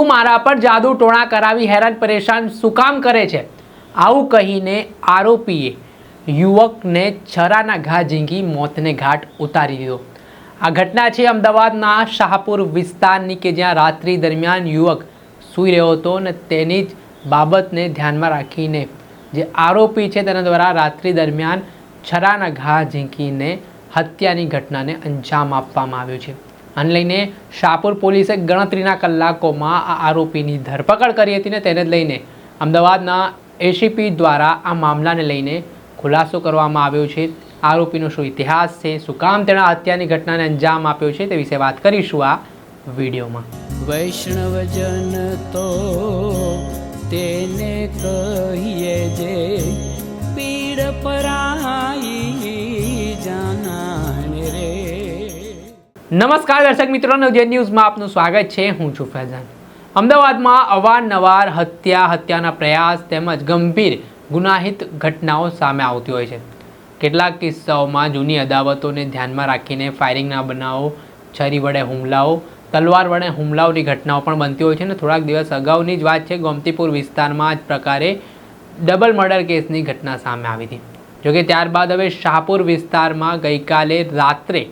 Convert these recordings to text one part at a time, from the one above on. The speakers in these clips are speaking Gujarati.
તું મારા પર જાદુ ટોણા કરાવી હેરાન પરેશાન શું કામ કરે છે? આવું કહીને આરોપીએ યુવકને છરાના ઘા ઝીંકી મોતને ઘાટ ઉતારી દીધો. આ ઘટના છે અમદાવાદના શાહપુર વિસ્તારની કે જ્યાં રાત્રિ દરમિયાન યુવક સૂઈ રહ્યો હતો અને તેની જ બાબતને ધ્યાનમાં રાખીને જે આરોપી છે તેના દ્વારા રાત્રિ દરમિયાન છરાના ઘા ઝીંકીને હત્યાની ઘટનાને અંજામ આપવામાં આવ્યો છે. આને લઈને શાહપુર પોલીસે ગણતરીના કલાકોમાં આ આરોપીની ધરપકડ કરી હતી ને તેને લઈને અમદાવાદના એસીપી દ્વારા આ મામલાને લઈને ખુલાસો કરવામાં આવ્યો છે. આરોપીનો શું ઇતિહાસ છે? શું કામ તેણે હત્યાની ઘટનાને અંજામ આપ્યો છે તે વિશે વાત કરીશું આ વિડીયોમાં. વૈષ્ણવજન તો તેને કહીએ જે પીડ પરાઈ નમસ્કાર દર્શક મિત્રો નવજે ન્યૂઝમાં આપનું સ્વાગત છે. હું છું ફૈઝાન. અમદાવાદમાં અવારનવાર હત્યા, હત્યાના પ્રયાસ તેમજ ગંભીર ગુનાહિત ઘટનાઓ સામે આવતી હોય છે. કેટલાક કિસ્સાઓમાં જૂની અદાવતોને ધ્યાનમાં રાખીને ફાયરિંગના બનાવો, છરી વડે હુમલાઓ, તલવાર વડે હુમલાઓની ઘટનાઓ પણ બનતી હોય છે ને થોડાક દિવસ અગાઉની જ વાત છે, ગોમતીપુર વિસ્તારમાં જ પ્રકારે ડબલ મર્ડર કેસની ઘટના સામે આવી હતી. જોકે ત્યારબાદ હવે શાહપુર વિસ્તારમાં ગઈકાલે રાત્રે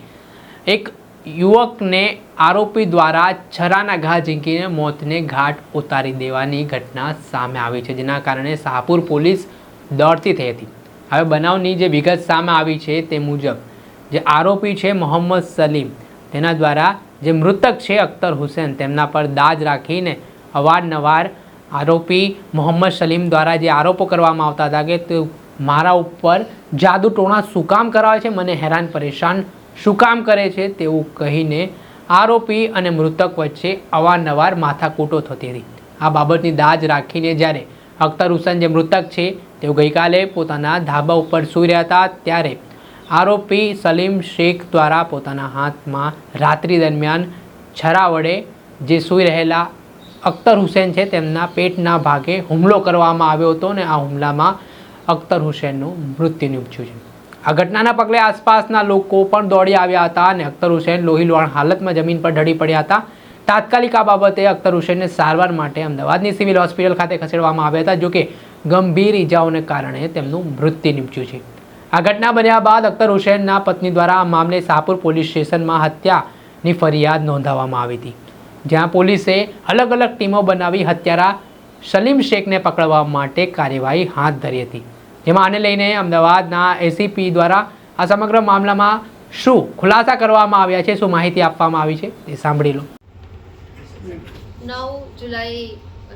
એક યુવકને આરોપી દ્વારા છરાના ઘા ઝીંકીને મોતને ઘાટ ઉતારી દેવાની ઘટના સામે આવી છે, જેના કારણે શાહપુર પોલીસ દોડતી થઈ હતી. હવે બનાવની જે વિગત સામે આવી છે તે મુજબ, જે આરોપી છે મોહમ્મદ સલીમ, તેના દ્વારા જે મૃતક છે અખ્તર હુસેન, તેમના પર દાજ રાખીને અવારનવાર આરોપી મોહમ્મદ સલીમ દ્વારા જે આરોપો કરવામાં આવતા હતા કે મારા ઉપર જાદુ ટોણા શું કામ કરાવે છે, મને હેરાન પરેશાન શું કામ કરે છે તેવું કહીને આરોપી અને મૃતક વચ્ચે અવારનવાર માથાકૂટો થતી હતી આ બાબતની દાજ રાખીને જ્યારે અખ્તર હુસેન જે મૃતક છે, તેઓ ગઈકાલે પોતાના ધાબા ઉપર સૂઈ રહ્યા હતા, ત્યારે આરોપી સલીમ શેખ દ્વારા પોતાના હાથમાં રાત્રિ દરમિયાન છરા વડે જે સૂઈ રહેલા અખ્તર હુસેન છે, તેમના પેટના ભાગે હુમલો કરવામાં આવ્યો હતો અને આ હુમલામાં અખ્તર હુસેનનું મૃત્યુ નિપજ્યું છે. આ ઘટનાના પગલે આસપાસના લોકો પણ દોડી આવ્યા હતા અને અખ્તર હુસેન લોહીલોહાણ હાલતમાં જમીન પર ઢળી પડ્યા હતા. તાત્કાલિક આ બાબતે અખ્તર હુસેનને સારવાર માટે અમદાવાદની સિવિલ હોસ્પિટલ ખાતે ખસેડવામાં આવ્યા હતા, જોકે ગંભીર ઈજાઓને કારણે તેમનું મૃત્યુ નીપજ્યું છે. આ ઘટના બન્યા બાદ અખ્તર હુસેનના પત્ની દ્વારા આ મામલે શાહપુર પોલીસ સ્ટેશનમાં હત્યાની ફરિયાદ નોંધાવવામાં આવી હતી. જ્યાં પોલીસે અલગ અલગ ટીમો બનાવી હત્યારા સલીમ શેખને પકડવા માટે કાર્યવાહી હાથ ધરી હતી. જેમાં આને લઈને અમદાવાદના એસીપી દ્વારા આ સમગ્ર મામલામાં શું ખુલાસા કરવામાં આવ્યા છે, શું માહિતી આપવામાં આવી છે, એ સાંભળી લો. નવ જુલાઈ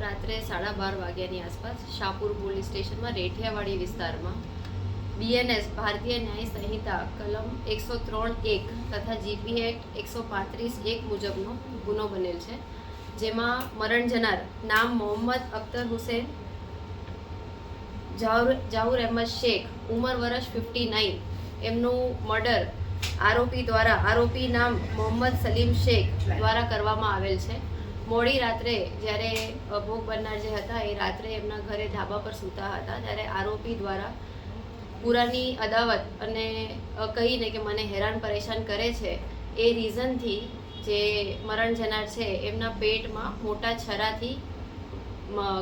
રાત્રે સાડા બાર વાગ્યાની આસપાસ શાહપુર પોલીસ સ્ટેશનમાં રેઠિયાવાડી વિસ્તારમાં બીએનએસ ભારતીય ન્યાય સંહિતા, કલમ એકસો ત્રણ એક તથા જીપી એક્ટ એકસો પાંત્રીસ એક મુજબનો ગુનો બનેલ છે, જેમાં મરણ જનાર નામ મોહમ્મદ અખ્તર હુસેન જાહુર જાહુર અહેમદ શેખ, ઉંમર વર્ષ ફિફ્ટી નાઇન એમનું મર્ડર આરોપી દ્વારા, આરોપી નામ મોહમ્મદ સલીમ શેખ દ્વારા કરવામાં આવેલ છે. મોડી રાત્રે જ્યારે ભોગ બનનાર જે હતા, એ રાત્રે એમના ઘરે ધાબા પર સૂતા હતા, ત્યારે આરોપી દ્વારા પુરાની અદાવત અને કહીને કે મને હેરાન પરેશાન કરે છે, એ રીઝનથી જે મરણ જનાર છે, એમના પેટમાં મોટા છરાથી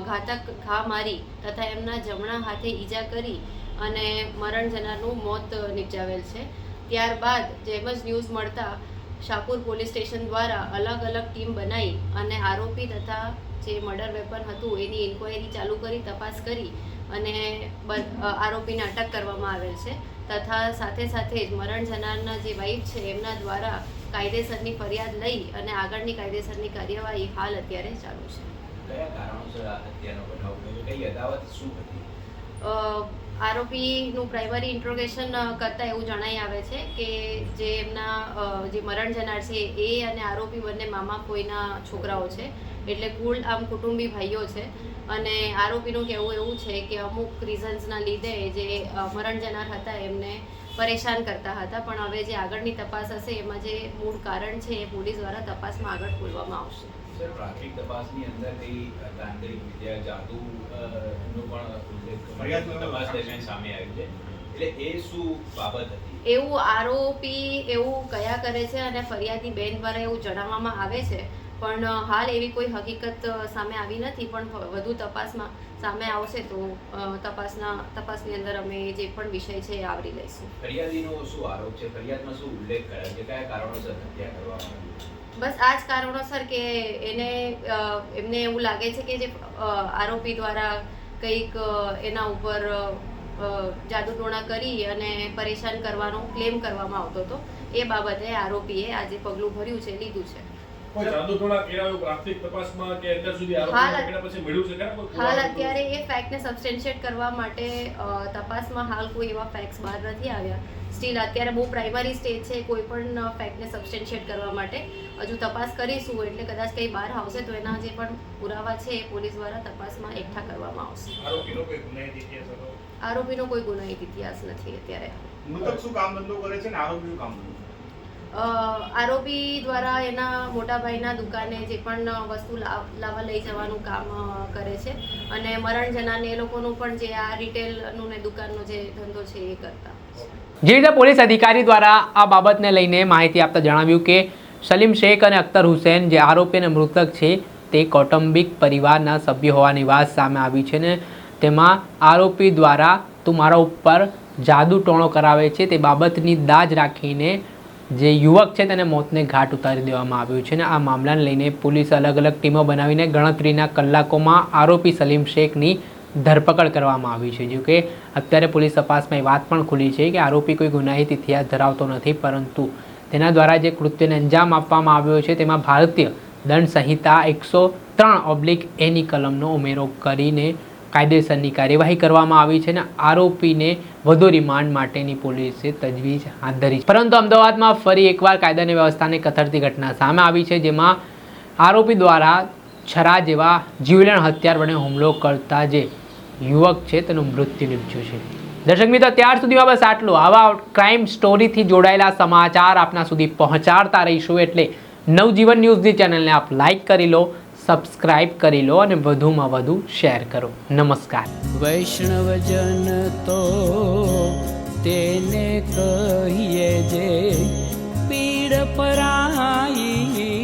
ઘાતક ઘા મારી તથા એમના જમણા હાથે ઈજા કરી અને મરણ જનારનું મોત નિપજાવેલ છે. ત્યારબાદ જેમ જ ન્યૂઝ મળતા શાહપુર પોલીસ સ્ટેશન દ્વારા અલગ અલગ ટીમ બનાવી અને આરોપી તથા જે મર્ડર વેપન હતું એની ઇન્ક્વાયરી ચાલુ કરી, તપાસ કરી અને આરોપીને અટક કરવામાં આવેલ છે. તથા સાથે સાથે જ મરણ જનારના જે વાઈફ છે એમના દ્વારા કાયદેસરની ફરિયાદ લઈ અને આગળની કાયદેસરની કાર્યવાહી હાલ અત્યારે ચાલુ છે. આરોપીનું પ્રાઇમરી ઇન્ટ્રોગેશન કરતાં એવું જણાઈ આવે છે કે જે એમના જે મરણ જનાર છે એ અને આરોપી બંને મામા કોઈના છોકરાઓ છે. એટલે કુલ આમ કુટુંબી ભાઈઓ છે. અને આરોપીનું કહેવું એવું છે કે અમુક રીઝન્સના લીધે જે મરણ જનાર હતા એમને પરેશાન કરતા હતા પણ હવે જે આગળની તપાસ હશે એમાં જે મૂળ કારણ છે એ પોલીસ દ્વારા તપાસમાં આગળ ખોલવામાં આવશે. પ્રાથમિક તપાસની અંદર કઈ તાંત્રિક વિદ્યા જાદુ નો પણ તપાસ દરમિયાન સામે આવ્યું છે. એટલે એ શું બાબત હતી? એવું આરોપી એવું કયા કરે છે અને ફરિયાદી બેન દ્વારા એવું જણાવવામાં આવે છે? પણ હાલ એવી કોઈ હકીકત સામે આવી નથી પણ વધુ તપાસમાં સામે આવશે તો તપાસના તપાસની અંદર અમે જે પણ વિષય છે એ આવરી લઈશું. ફરિયાદીનો શું આરોપ છે? ફરિયાદમાં શું ઉલ્લેખ કરાયો છે? કયા કારણોસર હત્યા કરવામાં આવી બસ આ જ કારણોસર કે એને એમને એવું લાગે છે કે જે આરોપી દ્વારા કંઈક એના ઉપર જાદુ ટોણા જાદુટોણા કરી અને પરેશાન કરવાનો ક્લેમ કરવામાં આવતો હતો. એ બાબતે આરોપીએ આજે પગલું ભર્યું છે લીધું છે. કોઈ જાદુટોણા કર્યા એવું પ્રાથમિક તપાસમાં કે અત્યાર સુધી હાલ- પકડ્યા પછી મળ્યું છે ખરા કોઈ હાલ અત્યારે એ ફેક્ટને સબસ્ટેન્શિએટ કરવા માટે તપાસમાં હાલ કોઈ એવા ફેક્ટ્સ બહાર નથી આવ્યા. સ્ટીલ અત્યારે બહુ પ્રાઇમરી સ્ટેજ છે કોઈ પણ ફેક્ટને સબસ્ટેન્શિએટ કરવા માટે. હજુ તપાસ કરીશું એટલે કદાચ કંઈ બહાર આવશે તો એના જે પણ પુરાવા છે એ પોલીસ દ્વારા તપાસમાં એકઠા કરવામાં આવશે. આરોપીનો કોઈ ગુનાહિત ઇતિહાસ હતો? આરોપીનો કોઈ ગુનાહિત ઇતિહાસ નથી અત્યારે. મૃતક શું કામ ધંધો કરે છે ને આરોપી કામ ધંધો આરોપી દ્વારા એના મોટાભાઈના દુકાને જે પણ વસ્તુ લાવ- લાવવા લઈ જવાનું કામ કરે છે. અને મરણ જનાને એ લોકોનું પણ જે આ રિટેલનું ને દુકાનનો જે ધંધો છે એ કરતા. જે રીતે પોલીસ અધિકારી દ્વારા આ બાબતને લઈને માહિતી આપતા જણાવ્યું કે સલીમ શેખ અને અખ્તર હુસેન જે આરોપી અને મૃતક છે તે કૌટુંબિક પરિવારના સભ્ય હોવાની વાત સામે આવી છે ને તેમાં આરોપી દ્વારા તું મારા ઉપર જાદુ ટોણો કરાવે છે તે બાબતની દાજ રાખીને જે યુવક છે તેને મોતને ઘાટ ઉતારી દેવામાં આવ્યું છે અને આ મામલાને લઈને પોલીસ અલગ અલગ ટીમો બનાવીને ગણતરીના કલાકોમાં આરોપી સલીમ શેખની ધરપકડ કરવામાં આવી છે. જો કે અત્યારે પોલીસ તપાસમાં એ વાત પણ ખુલી છે કે આરોપી કોઈ ગુનાહિત ઇતિહાસ ધરાવતો નથી, પરંતુ તેના દ્વારા જે કૃત્યને અંજામ આપવામાં આવ્યો છે તેમાં ભારતીય દંડ સંહિતા એકસો ત્રણ ઓબ્લિક એની કલમનો ઉમેરો કરીને કાયદેસરની કાર્યવાહી કરવામાં આવી છે અને આરોપીને વધુ રિમાન્ડ માટેની પોલીસે તજવીજ હાથ ધરી છે. પરંતુ અમદાવાદમાં ફરી એકવાર કાયદાની વ્યવસ્થાને કથળતી ઘટના સામે આવી છે, જેમાં આરોપી દ્વારા છરા જેવા જીવલેણ હથિયાર વડે હુમલો કરતા જે યુવક છે, તેનું મૃત્યુ નીપજ્યું છે. દર્શક મિત્રો, ત્યાર સુધીમાં બસ આટલું. આવા ક્રાઇમ સ્ટોરીથી જોડાયેલા સમાચાર આપના સુધી પહોંચાડતા રહીશું, એટલે નવજીવન ન્યૂઝની ચેનલને આપ લાઇક કરી લો સબસ્ક્રાઇબ કરી લો અને વધુમાં વધુ શેર કરો. નમસ્કાર. વૈષ્ણવજન તો તેને કહીએ જે પીડ પરાઈ